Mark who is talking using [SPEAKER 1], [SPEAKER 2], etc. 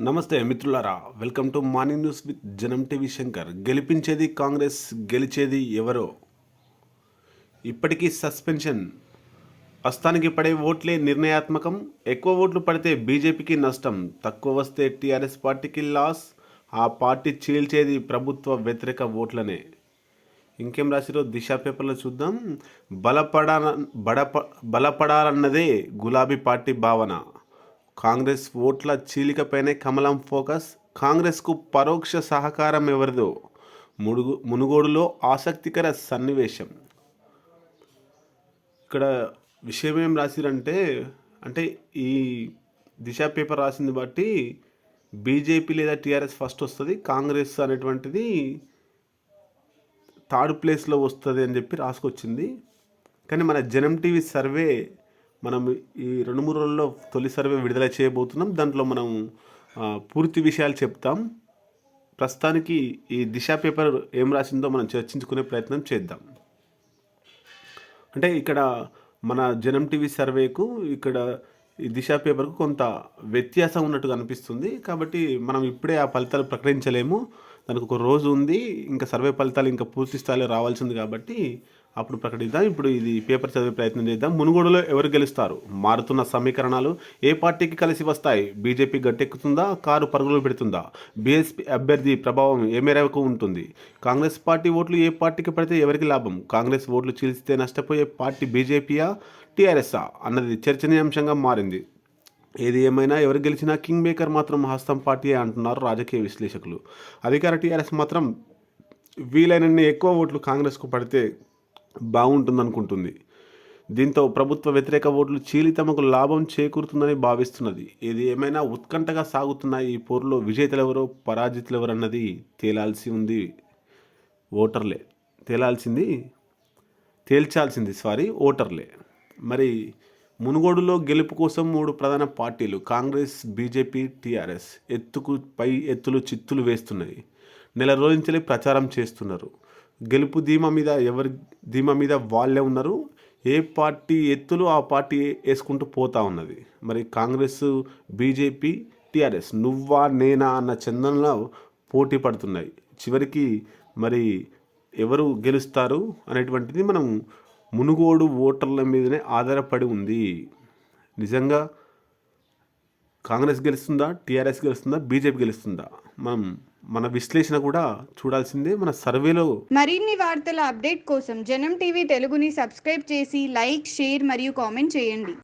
[SPEAKER 1] నమస్తే మిత్రులారా welcome to morning news with Janam TV Shankar. గెలిపించేది Congress గెలిచేది ఎవరో? ఇప్పటికీ సస్పెన్షన్. ప్రస్తుతానికి పడే ఓట్లే నిర్ణయాత్మకం. ఎక్కువ ఓట్లు పడితే బీజేపీకి నష్టం. తక్కువ వస్తే టీఆర్ఎస్ పార్టీకి లాస్. ఆ పార్టీ చీల్చేది ప్రభుత్వ వ్యతిరేక ఓట్లనే. ఇంకేం రాసిరో దిశ పేపర్లో చూద్దాం. బలపడ బడప బలపడాలన్నదే గులాబీ పార్టీ భావన. కాంగ్రెస్ ఓట్ల చీలికపైనే కమలం ఫోకస్ కాంగ్రెస్కు పరోక్ష సహకారం ఎవరిదో? ముడుగు మునుగోడులో ఆసక్తికర సన్నివేశం. ఇక్కడ విషయం ఏం రాసిరంటే అంటే ఈ దిశ పేపర్ రాసింది బట్టి బీజేపీ లేదా టీఆర్ఎస్ ఫస్ట్ వస్తుంది కాంగ్రెస్ అనేటువంటిది థర్డ్ ప్లేస్లో వస్తుంది అని చెప్పి రాసుకొచ్చింది. కానీ మన జనం టీవీ సర్వే మనం ఈ రెండు మూడు రోజుల్లో తొలి సర్వే విడుదల చేయబోతున్నాం. దాంట్లో మనం పూర్తి విషయాలు చెప్తాం. ప్రస్తుతానికి ఈ దిశ పేపర్ ఏం రాసిందో మనం చర్చించుకునే ప్రయత్నం చేద్దాం. అంటే ఇక్కడ మన జనం టీవీ సర్వేకు ఇక్కడ ఈ దిశ పేపర్కు కొంత వ్యత్యాసం ఉన్నట్టుగా అనిపిస్తుంది. కాబట్టి మనం ఇప్పుడే ఆ ఫలితాలు ప్రకటించలేము. దానికి ఒక రోజు ఉంది ఇంకా సర్వే ఫలితాలు ఇంకా పూర్తి స్థాయిలో రావాల్సింది కాబట్టి అప్పుడు ప్రకటిద్దాం. ఇప్పుడు ఇది పేపర్ చదివే ప్రయత్నం చేద్దాం. మునుగోడులో ఎవరు గెలుస్తారు? మారుతున్న సమీకరణాలు ఏ పార్టీకి కలిసి వస్తాయి? బీజేపీ గట్టెక్కుతుందా? కారు పరుగులు పెడుతుందా? బీఎస్పీ అభ్యర్థి ప్రభావం ఏ మేరకు ఉంటుంది? కాంగ్రెస్ పార్టీ ఓట్లు ఏ పార్టీకి పడితే ఎవరికి లాభం? కాంగ్రెస్ ఓట్లు చీల్చితే నష్టపోయే పార్టీ బీజేపీయా? టీఆర్ఎస్ఆ అన్నది చర్చనీయాంశంగా మారింది. ఏది ఏమైనా ఎవరు గెలిచినా కింగ్ మేకర్ మాత్రం హస్తం పార్టీ అంటున్నారు రాజకీయ విశ్లేషకులు. అధికార టీఆర్ఎస్ మాత్రం వీలైనన్ని ఎక్కువ ఓట్లు కాంగ్రెస్కు పడితే బాగుంటుందనుకుంటుంది. దీంతో ప్రభుత్వ వ్యతిరేక ఓట్లు చీలి తమకు లాభం చేకూరుతుందని భావిస్తున్నది. ఇది ఏమైనా ఉత్కంఠగా సాగుతున్న ఈ పోరులో విజేతలెవరో పరాజితులెవరు అన్నది తేలాల్సి ఉంది ఓటర్లే. తేలాల్సింది తేల్చాల్సింది సారీ ఓటర్లే. మరి మునుగోడులో గెలుపు కోసం మూడు ప్రధాన పార్టీలు కాంగ్రెస్ బీజేపీ టీఆర్ఎస్ ఎత్తుకు పై ఎత్తులు చిత్తులు వేస్తున్నాయి. నెల రోజుంచి ప్రచారం చేస్తున్నారు. గెలుపు ధీమా మీద ఎవరి ధీమా మీద వాళ్ళే ఉన్నారు. ఏ పార్టీ ఎత్తులు ఆ పార్టీ వేసుకుంటూ పోతా ఉన్నది. మరి కాంగ్రెస్ బీజేపీ టీఆర్ఎస్ నువ్వా నేనా అన్న చందనలో పోటీ పడుతున్నాయి. చివరికి మరి ఎవరు గెలుస్తారు అనేటువంటిది మనం మునుగోడు ఓటర్ల మీదనే ఆధారపడి ఉంది. నిజంగా కాంగ్రెస్ గెలుస్తుందా? టీఆర్ఎస్ గెలుస్తుందా? బీజేపీ గెలుస్తుందా? మనం మన విశ్లేషణ కూడా చూడాల్సిందే మన సర్వేలో.
[SPEAKER 2] మరిన్ని వార్తల అప్డేట్ కోసం జనం టీవీ తెలుగుని సబ్స్క్రైబ్ చేసి లైక్ షేర్ మరియు కామెంట్ చేయండి.